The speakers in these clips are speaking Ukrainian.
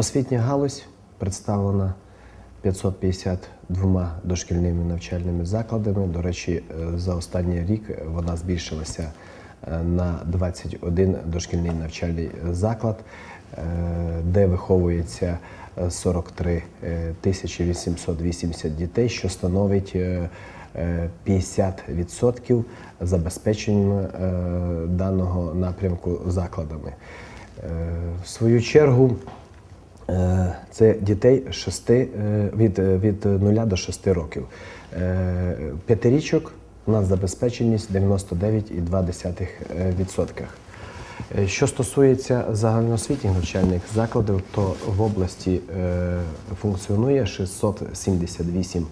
Освітня галузь представлена 552 дошкільними навчальними закладами. До речі, е, за останній рік вона збільшилася е, на 21 дошкільний навчальний заклад, е, де виховується е, 43 е, тисячі 880 дітей, що становить е, е, 50% забезпечення даного напрямку закладами. В свою чергу це дітей 6, від, е, від 0 до 6 років. Е, П'ятирічок у нас забезпеченість 99,2%. Е, Що стосується загальноосвітніх навчальних закладів, то в області е, функціонує 678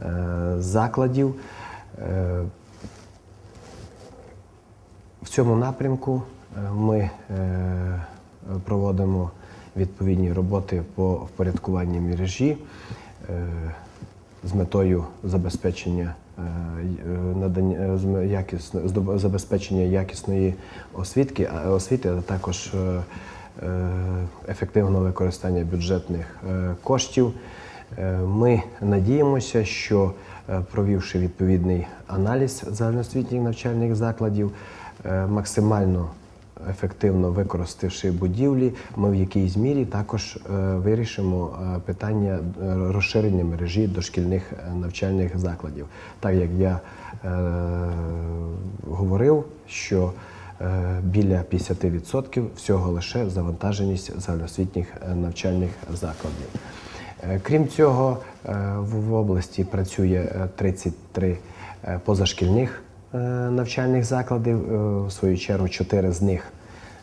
е, закладів. Е, в цьому напрямку е, ми е, проводимо відповідні роботи по впорядкуванню мережі е, з метою забезпечення е, е, надання якісно- забезпечення якісної освітки, освіти, а також ефективного використання бюджетних коштів. Ми надіємося, що провівши відповідний аналіз загальноосвітніх навчальних закладів, максимально ефективно використавши будівлі, ми в якійсь мірі також е, вирішимо е, питання е, розширення мережі дошкільних навчальних закладів. Так як я говорив, що біля 50% всього лише завантаженість загальноосвітніх навчальних закладів. Крім цього, в області працює е, 33 е, позашкільних навчальних закладів. Е, В свою чергу, 4 з них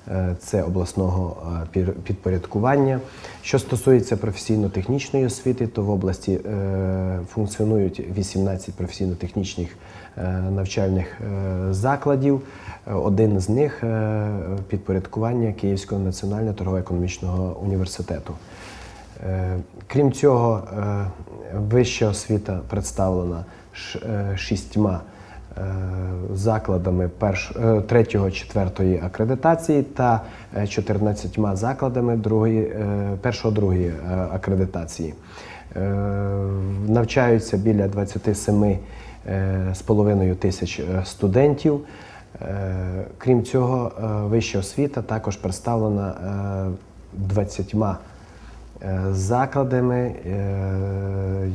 е, це обласного е, підпорядкування. Що стосується професійно-технічної освіти, то в області е, функціонують 18 професійно-технічних е, навчальних е, закладів. Е, Один з них е, підпорядкування Київського національного торгово-економічного університету. Е, Крім цього, е, вища освіта представлена е, шістьма е, закладами перш, е, третього, четвертої акредитації та е, 14 закладами другої, е, другої е, акредитації. Е, Навчаються біля 27 е, з половиною тисяч е, студентів. Е, Крім цього, е, вища освіта також представлена е, 20 е, закладами, е,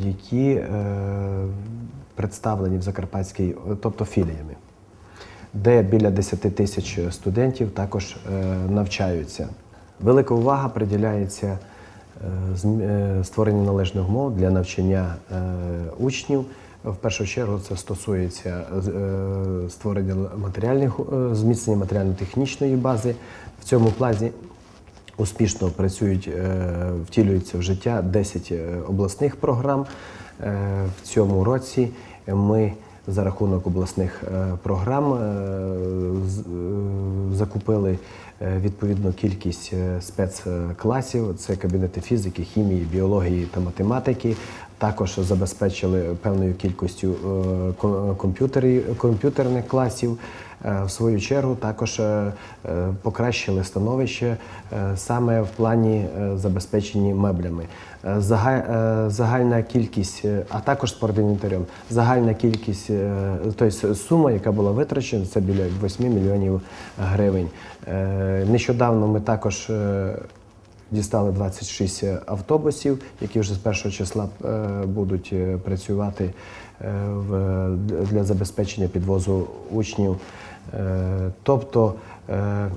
які е, представлені в Закарпатській, тобто філіями, де біля 10 тисяч студентів також е, навчаються. Велика увага приділяється е, е, створенню належних умов для навчання е, учнів. В першу чергу це стосується е, створення матеріальних е, зміцнення матеріально-технічної бази. В цьому плані успішно працюють, е, втілюються в життя 10 е, обласних програм. Е, В цьому році ми за рахунок обласних е, програм е, закупили відповідну кількість спецкласів. Це кабінети фізики, хімії, біології та математики. Також забезпечили певною кількістю е, комп'ютерних класів. Е, В свою чергу також е, покращили становище саме в плані забезпечення меблями. Зага- Загальна кількість, а також спортивним інвентарем, загальна кількість, тобто сума, яка була витрачена, це біля 8 мільйонів гривень. Нещодавно ми також Дістали 26 автобусів, які вже з першого числа е, будуть е, працювати е, для забезпечення підвозу учнів. Е, Тобто е,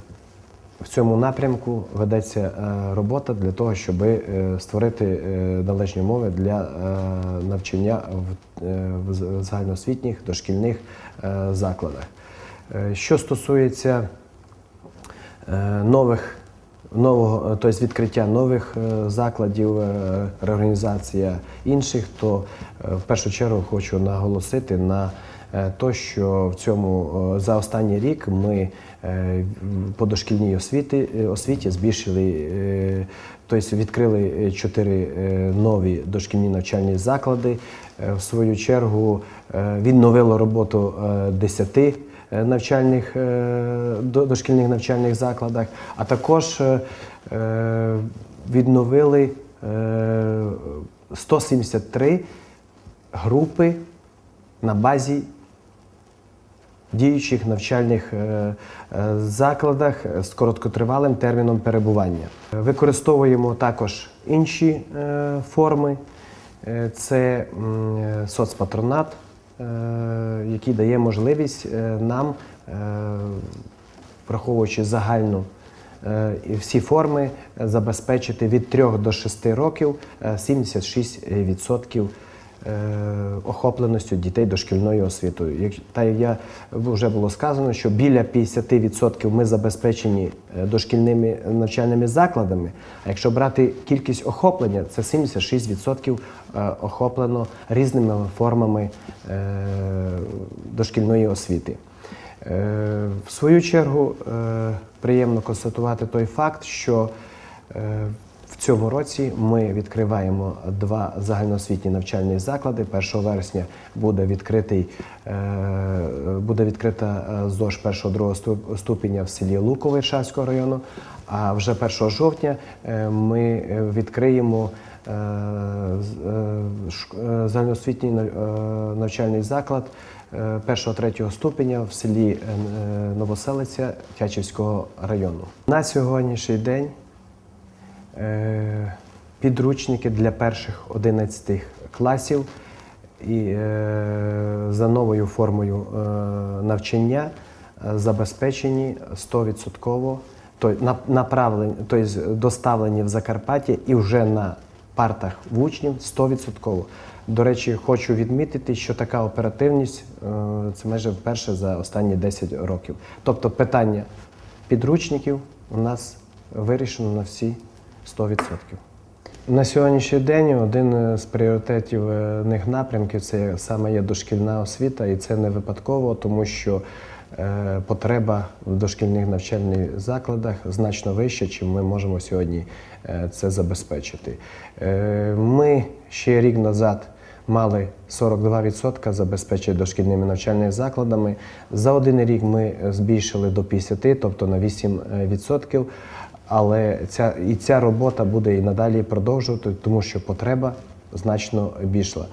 в цьому напрямку ведеться е, робота для того, щоб створити е, належні умови для е, навчання в е, загальноосвітніх дошкільних е, закладах. Е, Що стосується е, нових нового, тобто відкриття нових е, закладів, е, реорганізація інших, то в першу чергу хочу наголосити на е, то, що в цьому за останній рік ми по дошкільній освіті, е, освіті збільшили, тобто відкрили чотири нові дошкільні навчальні заклади. В свою чергу відновило роботу е, 10 е, навчальних е, дошкільних навчальних закладах, а також е, е, відновили е, 173 групи на базі діючих навчальних е, е, закладах з короткотривалим терміном перебування. Використовуємо також інші е, форми. Е, Це е, соцпатронат, е, який дає можливість е, нам, е, враховуючи загальну е, і всі форми, е, забезпечити від 3 до 6 років е, 76% е, охопленістю дітей дошкільною освітою. Як та я вже було сказано, що біля 50% ми забезпечені е, дошкільними навчальними закладами. А якщо брати кількість охоплення, це 76% е, охоплено різними формами е, дошкільної освіти. Е, В свою чергу е, приємно констатувати той факт, що е, в цьому році ми відкриваємо два загальноосвітні навчальні заклади. 1 вересня буде відкритий е, буде відкрита е, ЗОЖ 1-2 ступеня в селі Лукове Шацького району. А вже 1 жовтня е, ми відкриємо загальноосвітній навчальний заклад е, першого-третього ступеня в селі Новоселиця Тячівського району. На сьогоднішній день підручники для перших 11 класів і е, за новою формою е, навчання е, забезпечені 100%, направлені, тобто доставлені в Закарпаття і вже на партах в учнів 100%. До речі, хочу відмітити, що така оперативність е, це майже вперше за останні 10 років. Тобто питання підручників у нас вирішено на всі 100%. На сьогоднішній день один з пріоритетів е, них напрямків це саме є дошкільна освіта, і це не випадково, тому що е, потреба в дошкільних навчальних закладах значно вища, чим ми можемо сьогодні е, це забезпечити. Е, Ми ще рік назад мали 42% забезпечення дошкільними навчальними закладами. За один рік ми збільшили до 50%, тобто на 8%. Але ця і ця робота буде і надалі продовжувати, тому що потреба значно більша.